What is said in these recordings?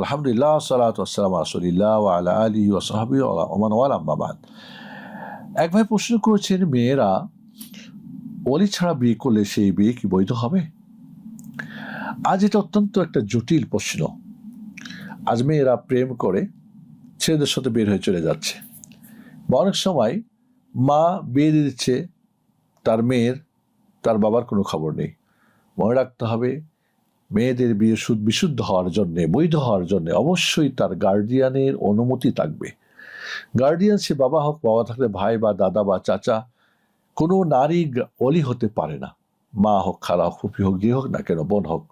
আলহামদুলিল্লাহ ওয়াল এক ভাই প্রশ্ন করেছেন, মেয়েরা অলি ছাড়া বিয়ে করলে সেই বিয়ে কি বৈধ হবে? আজ এটা অত্যন্ত একটা জটিল প্রশ্ন। আজ মেয়েরা প্রেম করে ছেলেদের সাথে বের হয়ে চলে যাচ্ছে। বা অনেক সময় মা বিয়ে দিয়ে দিচ্ছে, তার মেয়ের, তার বাবার কোনো খবর নেই। মনে রাখতে হবে, মেয়েদের বিয়ে সুদ বিশুদ্ধ হওয়ার জন্যে, বৈধ হওয়ার জন্যে অবশ্যই তার গার্ডিয়ানের অনুমতি থাকবে। গার্ডিয়ান সে বাবা হোক, বাবা থাকলে ভাই বা দাদা বা চাচা, কোনো নারী অলি হতে পারে না। মা হোক, খালা হোক ফুপি হোক যে হোক না কেন, বোন হোক।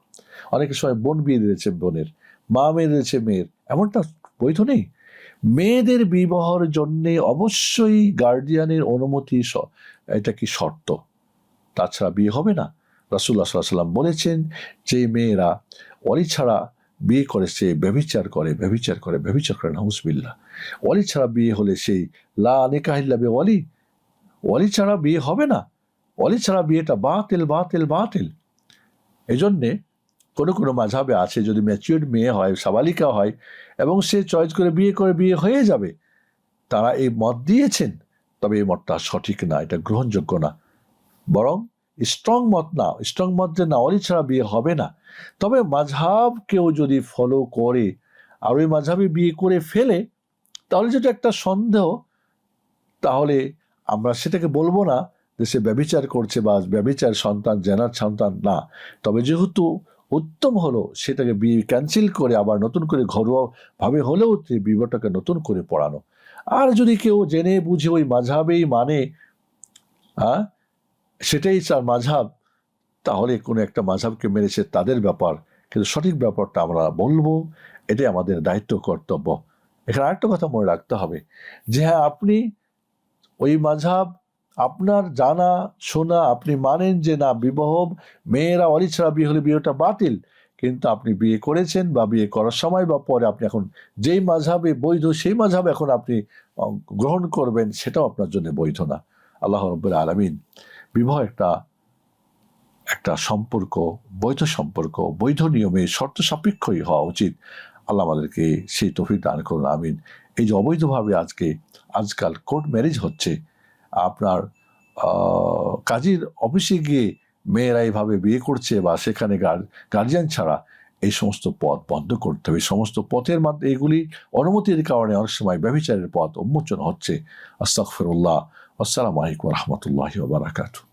অনেক সময় বোন বিয়ে দিয়েছে বোনের। মা মেয়ে দিয়েছে মেয়ের। এমনটা বৈধ নেই? মেয়েদের বিবাহর জন্যে অবশ্যই গার্ডিয়ানের অনুমতি এটা কি শর্ত? তাছাড়া বিয়ে হবে না। রাসুল্লাহ সাল্লাহ সাল্লাম বলেছেন যে মেয়েরা অলি ছাড়া বিয়ে করে সে ব্যভিচার করে ব্যভিচার করে ব্যভিচার করে নাহুসবিল্লা অলি ছাড়া বিয়ে হলে সেই লা নেকাহিল্লাবে অলি অলি ছাড়া বিয়ে হবে না। অলি ছাড়া বিয়েটা বাতিল বাতিল বাতিল। এই জন্যে কোনো কোনো মাঝাবে আছে, যদি ম্যাচিউর্ড মেয়ে হয়, সাবালিকা হয়, এবং সে চয়েস করে বিয়ে করে বিয়ে হয়ে যাবে, তারা এই মত দিয়েছেন, তবে এই মতটা সঠিক না, এটা গ্রহণযোগ্য না। বরং স্ট্রং মত না স্ট্রং মত যে না অলি ছাড়া বিয়ে হবে না। তবে মাঝহাব কেউ যদি ফলো করে, আর ওই মাঝহাবে বিয়ে করে ফেলে, তাহলে যেটা একটা সন্দেহ, তাহলে আমরা সেটাকে বলব না যে সে ব্যবিচার করছে বা ব্যবিচার সন্তান, জেনার সন্তান না। তবে যেহেতু উত্তম হলো, সেটাকে বিয়ে ক্যান্সেল করে আবার নতুন করে ঘরোয়াভাবে হলেও সেই বিবাহটাকে নতুন করে পড়ানো। আর যদি কেউ জেনে, বুঝে ওই মাঝাবেই মানে হ্যাঁ সেটাই তার মাঝাব, তাহলে কোনো একটা মাঝাবকে মেরেছে তাদের ব্যাপার। কিন্তু সঠিক ব্যাপারটা আমরা বলব, এটাই আমাদের দায়িত্ব, কর্তব্য। এখানে আরেকটা কথা মনে রাখতে হবে, যে হ্যাঁ আপনি ওই মাঝহাব আপনার জানা, শোনা, আপনি মানেন যে না, বিবাহ মেয়েরা অলি ছাড়া বিয়ে হলে বিয়েটা বাতিল। কিন্তু আপনি বিয়ে করেছেন বা বিয়ে করার সময় বা পরে আপনি এখন যেই মাঝাবে বৈধ, সেই মাঝহাব এখন আপনি গ্রহণ করবেন সেটাও আপনার জন্য বৈধ না। আল্লাহ রব্বুল আলমিন বিবাহ একটা একটা সম্পর্ক, বৈধ সম্পর্ক, বৈধ নিয়মে শর্ত সাপেক্ষই হওয়া উচিত। আল্লাহ আমাদেরকে সেই তফিক দান করুন, আমিন। এই যে অবৈধভাবে আজকে, আজকাল কোর্ট ম্যারেজ হচ্ছে আপনার কাজের অফিসে গিয়ে মেয়েরা এইভাবে বিয়ে করছে বা সেখানে গার্জিয়ান ছাড়া এই সমস্ত পথ বন্ধ করতে হবে। সমস্ত পথের মাধ্যমে, এগুলি অনুমতির কারণে অনেক সময় ব্যবচারের পথ উন্মোচন হচ্ছে। আস্তাগফিরুল্লাহ। আসসালামু আলাইকুম রহমতুল্লাহ বারাকাতু